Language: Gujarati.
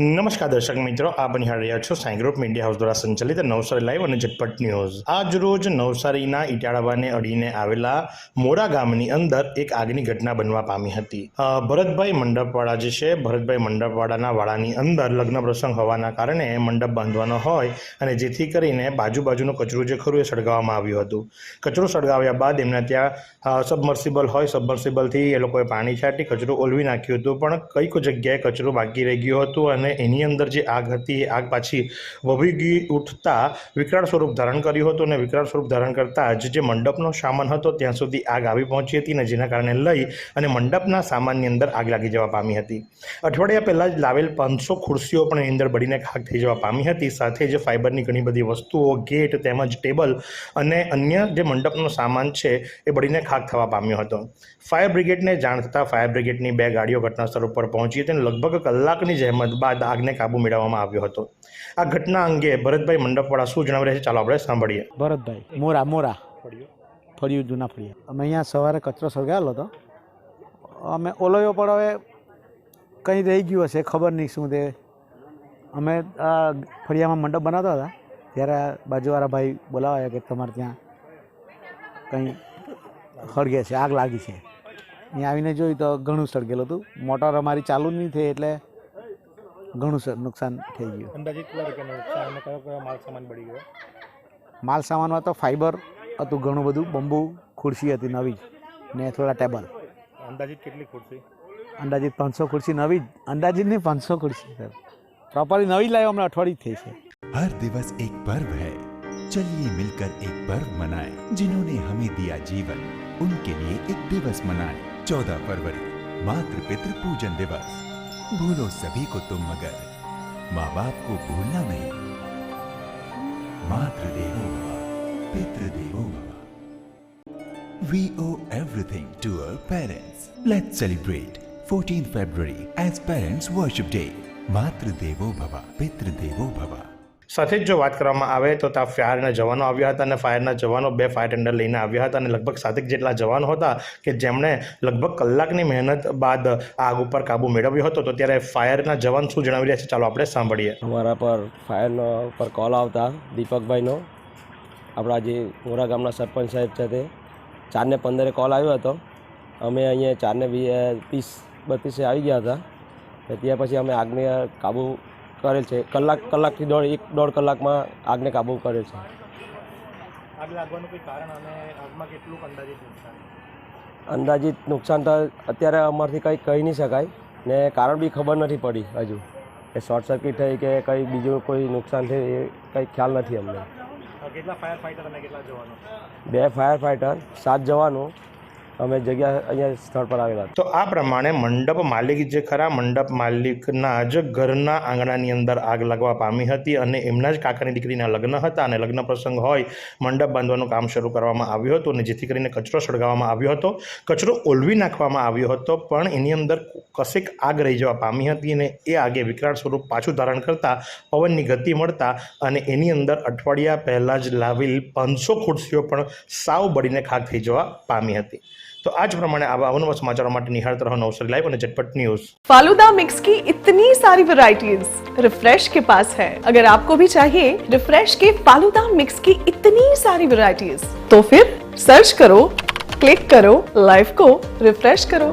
નમસ્કાર દર્શક મિત્રો, આપ નિહાળી રહ્યા છો સાઈ ગ્રુપ મીડિયા હાઉસ દ્વારા સંચાલિત નવસારી લાઈવ અને ઝટપટ ન્યૂઝ. આજ રોજ નવસારીના ઇટાળાવાને અડીને આવેલા મોરા ગામની અંદર એક આગની ઘટના બનવા પામી હતી. ભરતભાઈ મંડપવાળા જે છે, ભરતભાઈ મંડપવાળાના વાળાની અંદર લગ્ન પ્રસંગ હોવાના કારણે મંડપ બાંધવાનો હોય અને જેથી કરીને બાજુ બાજુનો કચરો જે ખરું એ સળગાવવામાં આવ્યું હતું. કચરો સળગાવ્યા બાદ એમના ત્યાં સબમર્સિબલ હોય, સબમર્સિબલથી એ લોકોએ પાણી છાંટી, કચરું ઓલવી નાખ્યું હતું, પણ કંઈક જગ્યાએ કચરું બાકી રહી ગયું હતું અને એની અંદર જે આગ હતી, એ આગ પાછી વભી ગઈ ઉઠતા વિકરાળ સ્વરૂપ ધારણ કર્યું હતું અને વિકરાળ સ્વરૂપ ધારણ કરતાં જ જે મંડપનો સામાન હતો, ત્યાં સુધી આગ આવી પહોંચી હતી અને જેના કારણે લઈ અને મંડપના સામાનની અંદર આગ લાગી જવા પામી હતી. અઠવાડિયા પહેલાં જ લાવેલ પાંચસો ખુરશીઓ પણ એની અંદર બળીને ખાક થઈ જવા પામી હતી. સાથે જ ફાઇબરની ઘણી બધી વસ્તુઓ, ગેટ તેમજ ટેબલ અને અન્ય જે મંડપનો સામાન છે, એ બળીને ખાક થવા પામ્યો હતો. ફાયર બ્રિગેડને જાણ થતાં ફાયર બ્રિગેડની બે ગાડીઓ ઘટના સ્થળ ઉપર પહોંચી હતી અને લગભગ કલાકની જહેમત બાદ આગને કાબુ મેળવવામાં આવ્યો હતો. આ ઘટના અંગે ભરતભાઈ મંડપવાળા શું જણાવી રહ્યા છે? ચાલો આપણે સાંભળીએ. ભરતભાઈ, મોરા મોરા. ફળિયું, જૂના ફળિયા. અમે અહીંયા સવારે કચરો સળગાવેલો હતો. અમે ઓલોયો પણ હવે કંઈ રહી ગયું હશે, ખબર નહીં શું તે. અમે આ ફળિયામાં મંડપ બનાવતા હતા. ત્યારે બાજુવાળા ભાઈ બોલાવ્યા કે તમારે ત્યાં કંઈ સળગે છે, આગ લાગી છે. અહીંયા આવીને જોયું તો ઘણું સળગેલું હતું. મોટર અમારી ચાલુ નહીં થઈ એટલે ઘણું સર નુકસાન થઈ ગયું. માલ સામાનમાં તો ફાઈબર હતું ઘણું બધું બંબુ ખુરશી હતી નવી ને થોડા ટેબલ. અંદાજિત કેટલી ખુરશી? અંદાજિત પાંચસો ખુરશી નવી અંદાજિત નહીં પાંચસો ખુરશી સર. પ્રોપરલી નવી લાવી હમણાં અઠવાડિયે થઈ છે. હર દિવસ એક પર્વ હૈ. ચલિએ મિલકર એક પર્વ મનાએ જિન્હોને હમે દિયા જીવન ઉનકે લિયે એક દિવસ મનાએ 14 ફરવરી માતૃ પિતૃ પૂજન દિવસ. भूलो सभी को तुम मगर माँ बाप को भूलना नहीं मातृदेवो भव पितृदेवो भव We owe everything to our parents. Let's celebrate 14th February as Parents Worship Day. Matru Devo Bhava, Pitru Devo Bhava. સાથે જ જો વાત કરવામાં આવે તો ત્યાં ફાયરના જવાનો આવ્યા હતા અને ફાયરના જવાનો બે ફાયર ટેન્ડર લઈને આવ્યા હતા અને લગભગ સાતેક જેટલા જવાનો હતા કે જેમણે લગભગ કલાકની મહેનત બાદ આગ ઉપર કાબુ મેળવ્યો હતો. તો ત્યારે ફાયરના જવાન શું જણાવી રહ્યા છે? ચાલો આપણે સાંભળીએ. અમારા પર ફાયરનો પર કોલ આવતા દીપકભાઈનો. આપણા જે મોરા ગામના સરપંચ સાહેબ છે તે ચારને પંદરે કોલ આવ્યો હતો. અમે અહીંયા ચારને વી- ત્રીસ, બત્રીસે આવી ગયા હતા. ત્યાં પછી અમે આગને કાબૂ કરેલ છે. કલાક કલાકથી દોઢ એક દોઢ કલાકમાં આગને કાબૂ કરેલ છે. આગ લાગવાનું કોઈ કારણ અને આગમાં કેટલું અંદાજિત નુકસાન? અંદાજિત નુકસાન તો અત્યારે અમારથી કંઈ કહી નહીં શકાય. ને કારણ બી ખબર નથી પડી હજુ. કે શોર્ટ સર્કિટ થઈ કે કંઈ બીજું કોઈ નુકસાન થયું એ કંઈ ખ્યાલ નથી અમને. કેટલા ફાયર ફાઇટર અને કેટલા જવાનો? બે ફાયર ફાઇટર સાત જવાનો. અમે જગ્યા અહીંયા સ્થળ પર આવેલા તો આ પ્રમાણે મંડપ માલિક જે ખરા, મંડપ માલિકના જ ઘરના આંગણાની અંદર આગ લાગવા પામી હતી અને એમના જ કાકાની દીકરીના લગ્ન હતા અને લગ્ન પ્રસંગ હોય મંડપ બાંધવાનું કામ શરૂ કરવામાં આવ્યું હતું અને જેથી કરીને કચરો સળગાવવામાં આવ્યો હતો, કચરો ઓલવી નાખવામાં આવ્યો હતો, પણ એની અંદર કશેક આગ રહી જવા પામી હતી અને એ આગે વિકરાળ સ્વરૂપ પાછું ધારણ કરતાં પવનની ગતિ મળતા અને એની અંદર અઠવાડિયા પહેલાં જ લાવેલ પાંચસો ખુરશીઓ પણ સાવ બળીને ખાક થઈ જવા પામી હતી. તો આ જ પ્રમાણે આવા અવનવા સમાચારો માટે નિહાળતા રહો નવસારી લાઈવ અને ઝટપટ ન્યૂઝ फालूदा मिक्स की इतनी सारी वैरायटीज रिफ्रेश के पास है अगर आपको भी चाहिए रिफ्रेश के फालूदा मिक्स की इतनी सारी वैरायटीज तो फिर सर्च करो क्लिक करो लाइफ को रिफ्रेश करो